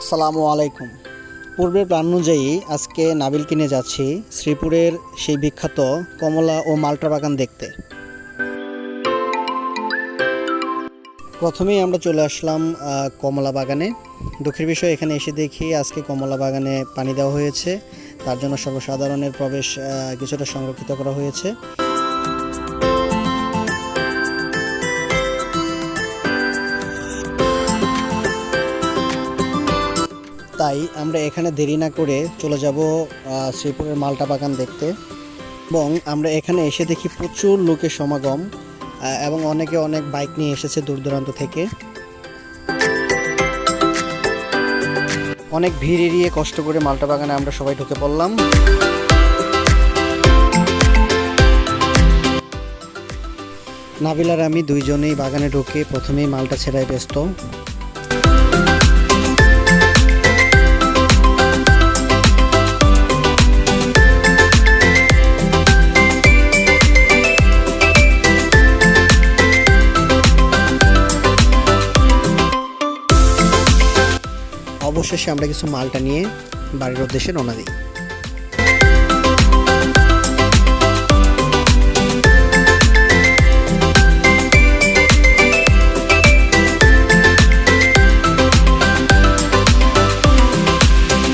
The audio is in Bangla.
আসসালামু আলাইকুম। পূর্বের প্ল্যান অনুযায়ী আজকে নাবিল কিনে যাচ্ছি শ্রীপুরের সেই বিখ্যাত কমলা ও মাল্টা বাগান দেখতে। প্রথমেই আমরা চলে আসলাম কমলা বাগানে। দুঃখের বিষয়, এখানে এসে দেখি আজকে কমলা বাগানে পানি দেওয়া হয়েছে। তার জন্য সর্বসাধারণের প্রবেশ কিছুটা সংরক্ষিত করা হয়েছে। তাই আমরা এখানে দেরি না করে চলে যাব শ্রীপুরের মালটা বাগান দেখতে। এবং আমরা এখানে এসে দেখি প্রচুর লোকের সমাগম এবং অনেকে অনেক বাইক নিয়ে এসেছে দূর দূরান্ত থেকে। অনেক ভিড় এড়িয়ে কষ্ট করে মালটা বাগানে আমরা সবাই ঢুকে পড়লাম। নাবিলার আমি দুইজনেই বাগানে ঢুকে প্রথমেই মালটা ছেড়াই ব্যস্ত। অবশেষে আমরা কিছু মালটা নিয়ে বাড়ির উদ্দেশ্যে রওনা দিই।